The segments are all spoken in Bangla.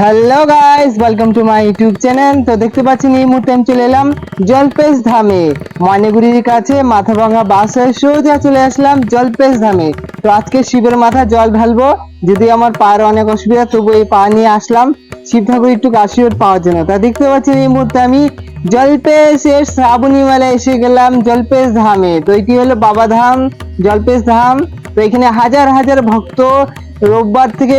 Hello guys welcome to my YouTube channel তো দেখতে পাচ্ছেন, এই মুহূর্তে আমি চলে এলাম জলপেশ ধামে। ময়নাগুড়ির কাছে মাথাভাঙা বাসে সোজা চলে আসলাম জলপেশ ধামে। তো আজকে শিবের মাথা জল ঢালবো। যদি আমার পায়ের অনেক অসুবিধা তবু এই পা নিয়ে আসলাম। শিব ঠাকুর একটু আশীর্বাদ পাওয়ার জন্য। তা দেখতে পাচ্ছেন, এই মুহূর্তে আমি জলপেশ এর শ্রাবণী মেলায় এসে গেলাম জলপেশ ধামে। তো এটি হলো বাবা ধাম জলপেশ ধাম। তো এখানে হাজার হাজার ভক্ত রোববার থেকে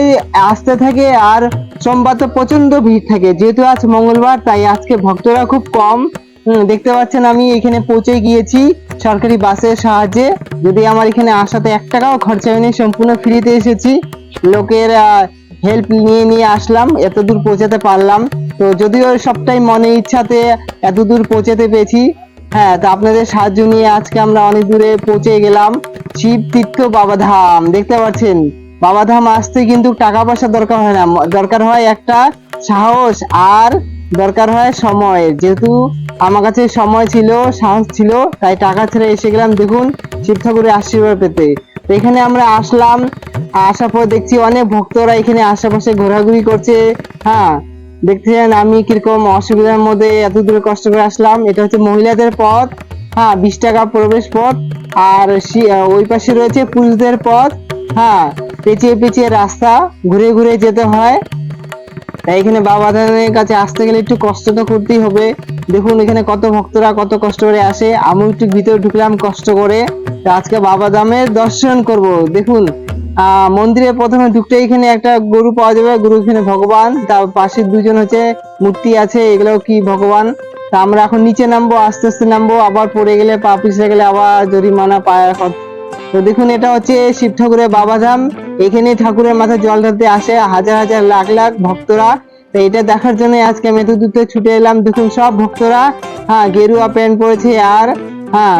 আসতে থাকে আর সোমবার তো প্রচণ্ড ভিড় থাকে। যেহেতু আজ মঙ্গলবার, তাই আজকে ভক্তরা খুব কম। দেখতে পাচ্ছেন আমি এখানে পৌঁছে গিয়েছি সরকারি বাসের সাহায্যে। যদি আমার এখানে আসাতে এক টাকাও খরচা হয়নি, সম্পূর্ণ ফ্রিতে এসেছি। লোকের হেল্প নিয়ে নিয়ে আসলাম এত দূর পৌঁছাতে পারলাম। তো যদিও সবটাই মনে ইচ্ছাতে এত দূর পৌঁছাতে পেরেছি হ্যাঁ তো আপনাদের সাহায্য নিয়ে আজকে আমরা অনেক দূরে পৌঁছে গেলাম। শিব তীর্থ বাবাধাম দেখতে পাচ্ছেন? বাবাধাম আসতে কিন্তু টাকা পয়সা দরকার হয় না। দরকার হয় একটা সাহস আর দরকার হয় সময়। যেহেতু আমার কাছে সময় ছিল, সাহস ছিল, তাই টাকা ছেড়ে এসে গেলাম। দেখুন শিব ঠাকুরের আশীর্বাদ পেতে। এখানে আমরা আসলাম, আসার পর দেখছি অনেক ভক্তরা এখানে আশেপাশে ঘোরাঘুরি করছে। হ্যাঁ দেখছেন আমি কীরকম অসুবিধার মধ্যে এত দূরে কষ্ট করে আসলাম। এটা হচ্ছে মহিলাদের পথ। হ্যাঁ বিশ টাকা প্রবেশ পথ। আর ওই পাশে রয়েছে পুরুষদের পথ। হ্যাঁ পেঁচিয়ে পেঁচিয়ে রাস্তা ঘুরে ঘুরে যেতে হয়। তাই এখানে বাবা ধামের কাছে আসতে গেলে একটু কষ্ট তো করতেই হবে। দেখুন এখানে কত ভক্তরা কত কষ্ট করে আসে। আমি একটু ভিতরে ঢুকলাম কষ্ট করে। আজকে বাবা ধামের দর্শন করব। দেখুন মন্দিরে প্রথমে ঢুকতে এখানে একটা গরু পাওয়া যাবে। গরু এখানে ভগবান, তার পাশে দুজন হচ্ছে মূর্তি আছে এগুলো কি ভগবান? তা আমরা এখন নিচে নামবো, আস্তে আস্তে নামবো, আবার পড়ে গেলে, পা পিছলে গেলে আবার জরিমানা পায় তো দেখুন, এটা হচ্ছে শিব ঠাকুরের বাবা বাবাধাম। এখানে ঠাকুরের মাথায় জল ঢালতে আসে, হাজার হাজার লাখ লাখ ভক্তরা। এটা দেখার জন্য আজকে এত দূর ছুটে এলাম। দেখুন, সব ভক্তরা হ্যাঁ গেরুয়া প্যান্ট পরেছে আর হ্যাঁ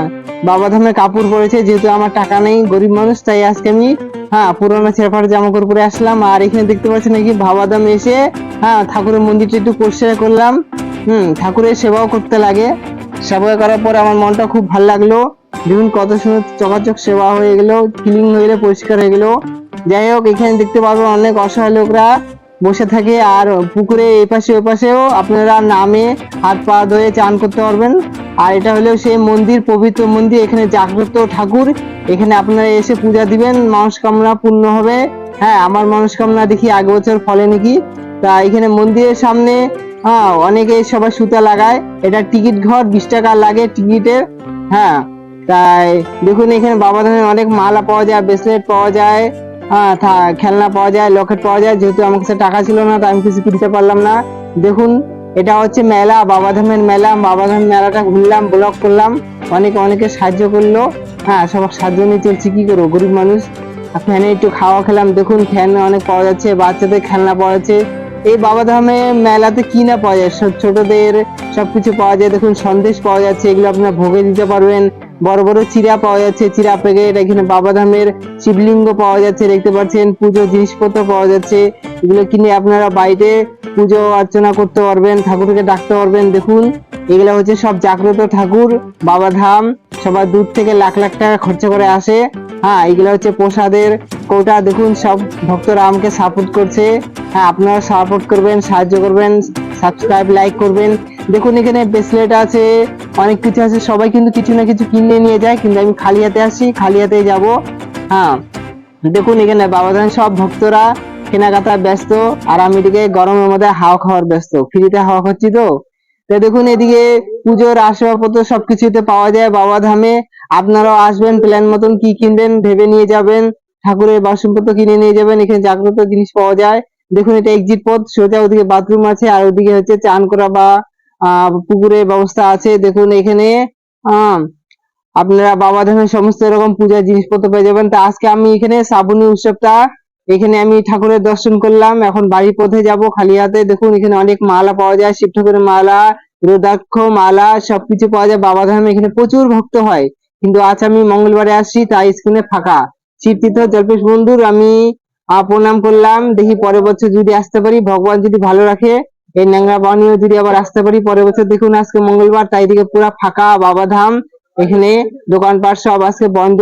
বাবাধামের কাপড় পরেছে, যেহেতু আমার টাকা নেই, গরিব মানুষ, তাই আজকে আমি হ্যাঁ পুরোনো ছেড়াফাড় জামা কাপড় পরে আসলাম। আর এখানে দেখতে পাচ্ছেন নাকি বাবাধাম এসে হ্যাঁ ঠাকুরের মন্দিরটা একটু পরিষ্কার করলাম। হুম, ঠাকুরের সেবাও করতে লাগে। সেবা করার পর আমার মনটা খুব ভালো লাগল। দেখুন, কত সুন্দর চকাচক সেবা হয়ে গেল ক্লিন হয়ে গেলো, পরিষ্কার হয়ে গেলো। যাই হোক, এখানে দেখতে পারবেন অনেক অসহায় লোকরা বসে থাকে আর পুকুরে এই পাশে ওই পাশেও আপনারা নামে হাত পা ধরে চান করতে পারবেন। আর এটা হলো সেই মন্দির, পবিত্র মন্দির, এখানে জাগ্রত ঠাকুর। এখানে আপনারা এসে পূজা দিবেন, মনস্কামনা পূর্ণ হবে। হ্যাঁ আমার মনস্কামনা দেখি আগে বছর ফলে নাকি। তা এখানে মন্দিরের সামনে হ্যাঁ অনেকে সবাই সুতা লাগায়। এটা টিকিট ঘর, বিশ টাকা লাগে টিকিটের। হ্যাঁ তাই দেখুন এখানে বাবা ধামের অনেক মালা পাওয়া যায় ব্রেসলেট পাওয়া যায়। খেলনা পাওয়া যায়, লকেট পাওয়া যায়, যেহেতু আমার কাছে টাকা ছিল না, তাই আমি কিছু কিনতে পারলাম না। দেখুন, এটা হচ্ছে মেলা বাবাধামের মেলা বাবাধাম মেলাটা ঘুরলাম ব্লক করলাম। অনেকে অনেকে সাহায্য করল। হ্যাঁ সব সাহায্য নিয়ে চলছি, কি করব, গরিব মানুষ। ফ্যানে একটু খাওয়া খেলাম, দেখুন ফ্যান অনেক পাওয়া যাচ্ছে, বাচ্চাদের খেলনা পাওয়া যাচ্ছে। এই বাবাধামে মেলাতে কি না পাওয়া যায়? সব ছোটদের সবকিছু পাওয়া যায়, দেখুন, সন্দেশ পাওয়া যাচ্ছে, এগুলো আপনার ভোগে দিতে পারবেন। বড় বড় চিরা পাওয়া যাচ্ছে চিরা প্যাকেট এখানে বাবা ধামের শিবলিঙ্গ পাওয়া যাচ্ছে, দেখতে পাচ্ছেন পুজো জিনিসপত্র পাওয়া যাচ্ছে। এগুলো কিনে আপনারা বাড়িতে পুজো অর্চনা করতে পারবেন, ঠাকুরকে ডাকতে পারবেন। দেখুন, এগুলো হচ্ছে সব জাগ্রত ঠাকুর, বাবা ধাম, সবার দূর থেকে লাখ লাখ টাকা খরচা করে আসে। হ্যাঁ এগুলো হচ্ছে প্রসাদের কোটা। দেখুন, সব ভক্তরা আমাকে সাপোর্ট করছে। হ্যাঁ আপনারা সাপোর্ট করবেন, সাহায্য করবেন সাবস্ক্রাইব লাইক করবেন। দেখুন, এখানে ব্রেসলেট আছে, অনেক কিছু আছে। সবাই কিন্তু কিছু না কিছু কিনে নিয়ে যায়, কিন্তু আমি খালি হাতে আসি খালি হাতে যাব। হ্যাঁ দেখুন, এখানে বাবাধান সব ভক্তরা কেনাকাটা ব্যস্ত, আর আমি এদিকে গরমের মধ্যে হাওয়া খাওয়ার ব্যস্ত। ফ্রিতে হাওয়া খাচ্ছি তো। তো দেখুন, এদিকে পুজোর আসবাবপত্র সবকিছুতে পাওয়া যায় বাবা ধামে আপনারাও আসবেন প্ল্যান মতন কি কিনবেন ভেবে নিয়ে যাবেন। ঠাকুরের বাসনপত্র কিনে নিয়ে যাবেন, এখানে জাগ্রত জিনিস পাওয়া যায়। দেখুন, এটা এক্সিট পথ, সোজা ওদিকে বাথরুম আছে, আর ওদিকে হচ্ছে চান করা বা পুকুরের ব্যবস্থা আছে। দেখুন, এখানে আপনারা বাবা ধামের সমস্ত রকম পূজার জিনিসপত্র পেয়ে যাবেন। তা আজকে আমি এখানে শ্রাবণী উৎসবটা, এখানে আমি ঠাকুরের দর্শন করলাম। এখন বাড়ির পথে যাব, খালি হাতে। দেখুন, এখানে অনেক মালা পাওয়া যায়, শিব ঠাকুরের মালা রোদাক্ষ মালা, সবকিছু পাওয়া যায়। বাবা ধামে এখানে প্রচুর ভক্ত হয়। কিন্তু আজ আমি মঙ্গলবারে আসছি, তাই স্ক্রিনে ফাঁকা। তীর্থ জল্পেশ বন্ধুর আমি প্রণাম করলাম। দেখি পরের বছর যদি আসতে পারি, ভগবান যদি ভালো রাখে, এই ন্যাংরা বানিয়েও যদি আবার আসতে পারি, পরের বছর দেখুন আজকে মঙ্গলবার, তাই দিকে পুরো ফাঁকা বাবাধাম। এখানে দোকানপাট সব আজকে বন্ধ,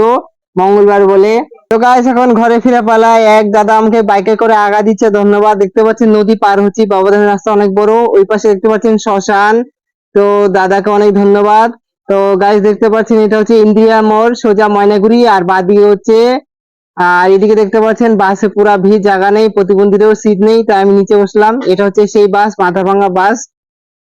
মঙ্গলবার বলে। তো গাইস এখন ঘরে ফিরে পালায় এক দাদা আমাকে বাইকে করে আগা দিচ্ছে, ধন্যবাদ। দেখতে পাচ্ছেন নদী পার হচ্ছি বাবাধানের রাস্তা অনেক বড়, ওই পাশে দেখতে পাচ্ছেন শ্মশান। তো দাদাকে অনেক ধন্যবাদ। তো গাইস দেখতে পাচ্ছেন, এটা হচ্ছে ইন্ডিয়া মোড়, সোজা ময়নাগুড়ি, আর বাদিকে হচ্ছে, আর এদিকে দেখতে পাচ্ছেন, বাসে পুরা ভিড়, জায়গা নেই প্রতিবন্ধীদেরও সিট নেই, তাই আমি নিচে বসলাম। এটা হচ্ছে সেই বাস মাথা ভাঙা বাস।